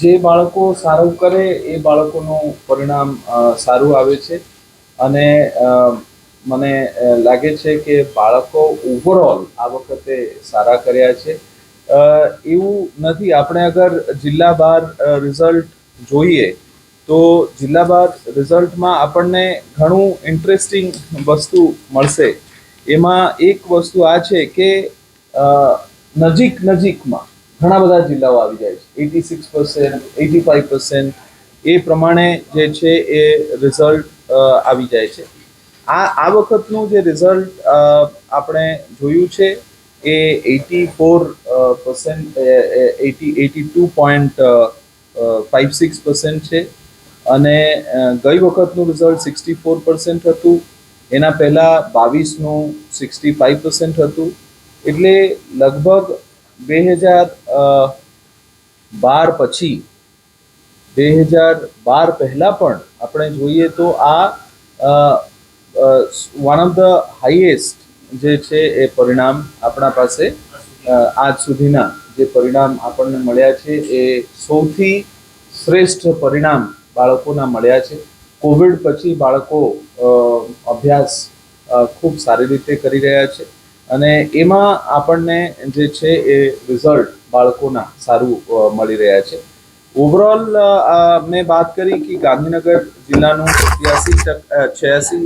જે બાળકો સારું કરે એ બાળકોનું પરિણામ સારું આવે છે. અને મને લાગે છે કે બાળકો ઓવરઓલ આ વખતે સારા કર્યા છે. એવું નથી. આપણે અગર જિલ્લા બહાર રિઝલ્ટ જોઈએ, તો જિલ્લા બહાર રિઝલ્ટમાં આપણને ઘણું ઇન્ટરેસ્ટિંગ વસ્તુ મળશે. એમાં એક વસ્તુ આ છે કે નજીક નજીકમાં ઘણા બધા જિલ્લાઓ આવી જાય છે. Eighty six percent, eighty five percent એ પ્રમાણે જે છે એ રિઝલ્ટ આવી જાય છે. આ આ વખતનું જે રિઝલ્ટ આપણે જોયું છે એ eighty four percent eighty eighty two point five six percent છે. અને ગઈ વખતનું રિઝલ્ટ સિક્સટી ફોર પર્સન્ટ હતું. એના પહેલાં બાવીસનું સિક્સટી ફાઇવ પર્સન્ટ હતું. એટલે લગભગ બે હજાર બાર પછી બે હજાર બાર પહેલાં પણ આપણે જોઈએ તો આ વન ઓફ ધ હાઈએસ્ટ જે છે એ પરિણામ આપણા પાસે આજ સુધીના જે પરિણામ આપણને મળ્યા છે એ સૌથી શ્રેષ્ઠ પરિણામ બાળકોના મળ્યા છે. કોવિડ પછી બાળકો અભ્યાસ ખૂબ સારી રીતે કરી રહ્યા છે. અને એમાં આપણને જે છે એ રિઝલ્ટ બાળકોના સારું મળી રહ્યા છે. ઓવરઓલ મેં વાત કરી કે ગાંધીનગર જિલ્લાનું સત્યાસી છ્યાસી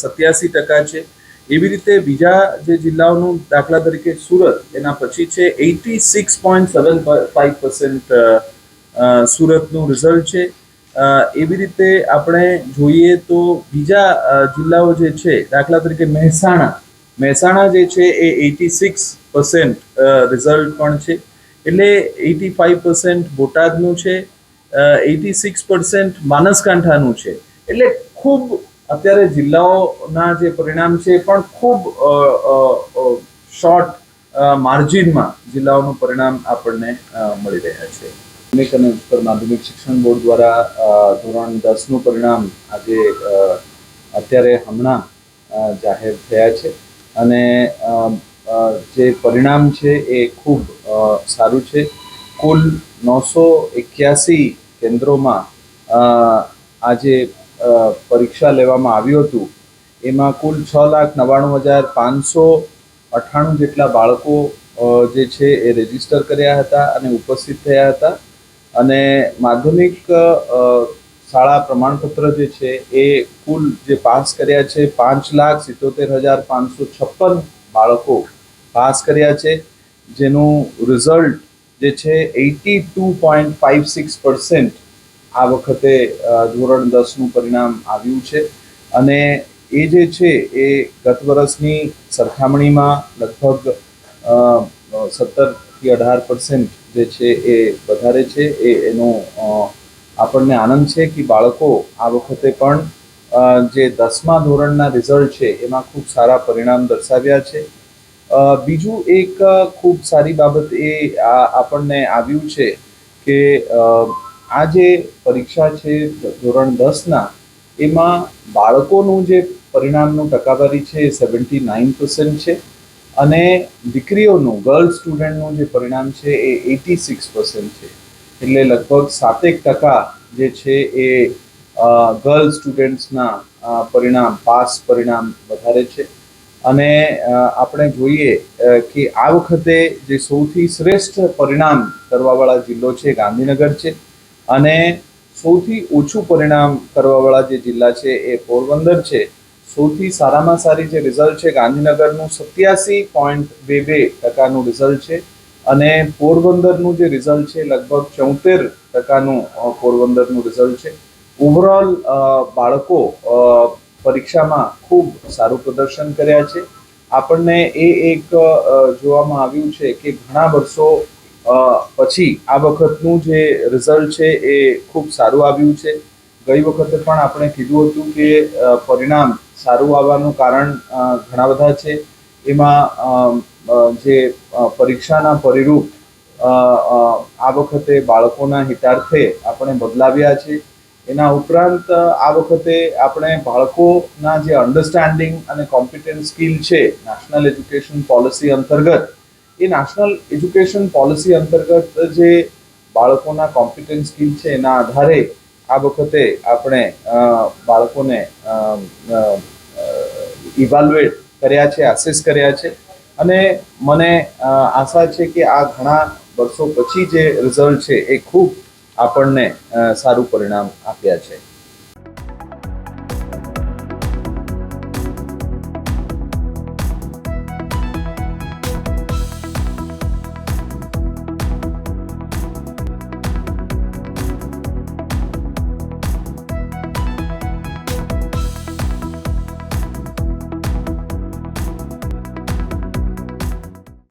સત્યાસી ટકા છે. એવી રીતે બીજા જે જિલ્લાઓનું દાખલા તરીકે સુરત, એના પછી છે eighty six point seven five percent સુરતનું રિઝલ્ટ છે. એવી રીતે આપણે જોઈએ તો બીજા જિલ્લાઓ જે છે, દાખલા તરીકે મહેસાણા મહેસાણા જે છે એ એટી સિક્સ પર્સન્ટ રિઝલ્ટ પણ છે. એટલે એટી ફાઈવ પર્સન્ટ બોટાદનું છે એટી સિક્સ પર્સન્ટ માનસકાંઠાનું છે. એટલે ખૂબ અત્યારે જિલ્લાઓના જે પરિણામ છે પણ ખૂબ શોર્ટ માર્જિનમાં જિલ્લાઓનું પરિણામ આપણને મળી રહ્યા છે. પ્રાથમિક અને ઉચ્ચતર માધ્યમિક શિક્ષણ બોર્ડ દ્વારા ધોરણ દસનું પરિણામ આજે અત્યારે હમણાં જાહેર થયા છે. અને જે પરિણામ છે એ ખૂબ સારું છે. કુલ નવસો એક્યાસી કેન્દ્રોમાં આજે પરીક્ષા લેવામાં આવ્યું હતું. એમાં કુલ છ લાખ નવ્વાણું હજાર પાંચસો અઠ્ઠાણું જેટલા બાળકો જે છે એ રજિસ્ટર કર્યા હતા અને ઉપસ્થિત થયા હતા. અને માધ્યમિક શાળા પ્રમાણપત્ર જે છે એ કુલ જે પાસ કર્યા છે પાંચ લાખ સિત્તોતેર હજાર પાંચસો છપ્પન બાળકો પાસ કર્યા છે. જેનું રિઝલ્ટ જે છે eighty two point five six percent આ વખતે ધોરણ દસનું પરિણામ આવ્યું છે. અને એ જે છે એ ગત વર્ષની સરખામણીમાં લગભગ સત્તરથી અઢાર પર્સન્ટ જે છે એ વધારે છે. એ એનો આપણને આનંદ છે કે બાળકો આ વખતે પણ જે દસમા ધોરણના રિઝલ્ટ છે, એમાં ખૂબ સારા પરિણામ દર્શાવ્યા છે. બીજું એક ખૂબ સારી બાબત એ આપણને આવ્યું છે કે આ જે પરીક્ષા છે ધોરણ દસના, એમાં બાળકોનું જે પરિણામનું ટકાવારી છે એ સેવન્ટી નાઇન પર્સન્ટ છે અને દીકરીઓનું ગર્લ સ્ટુડન્ટનું જે પરિણામ છે એ એટી સિક્સ પર્સન્ટ છે. એટલે લગભગ સાતેક ટકા જે છે એ ગર્લ સ્ટુડન્ટ્સના પરિણામ, પાસ પરિણામ વધારે છે. અને આપણે જોઈએ કે આ વખતે જે સૌથી શ્રેષ્ઠ પરિણામ કરવાવાળા જિલ્લો છે ગાંધીનગર છે. અને સૌથી ઓછું પરિણામ કરવાવાળા જે જિલ્લા છે એ પોરબંદર છે. સૌથી સારામાં સારી જે રિઝલ્ટ છે ગાંધીનગરનું સત્યાસી પોઈન્ટ બે બે ટકાનું રિઝલ્ટ છે. અને પોરબંદરનું જે રિઝલ્ટ છે, લગભગ ચૌતેર ટકાનું પોરબંદરનું રિઝલ્ટ છે. ઓવરઓલ બાળકો પરીક્ષામાં ખૂબ સારું પ્રદર્શન કર્યા છે. આપણને એ એક જોવામાં આવ્યું છે કે ઘણા વર્ષો પછી આ વખતનું જે રિઝલ્ટ છે એ ખૂબ સારું આવ્યું છે. ગઈ વખતે પણ આપણે કીધું હતું કે પરિણામ સારું આવવાનું કારણ ઘણા બધા છે. એમાં જે પરીક્ષાના પરિરૂપ આ વખતે બાળકોના હિતાર્થે આપણે બદલાવ્યા છે. એના ઉપરાંત આ વખતે આપણે બાળકોના જે અન્ડરસ્ટેન્ડિંગ અને કોમ્પિટન્સ સ્કિલ છે નેશનલ એજ્યુકેશન પોલિસી અંતર્ગત, એ નેશનલ એજ્યુકેશન પોલિસી અંતર્ગત જે બાળકોના કોમ્પિટન્ટ સ્કિલ છે, એના આધારે આ વખતે આપણે બાળકોને ઇવાલ્યુએટ કર્યા છે, આશીષ કર્યા છે. અને મને આશા છે કે આ ઘણા વર્ષો પછી જે રિઝલ્ટ છે એ ખૂબ આપણને સારું પરિણામ આપ્યા છે.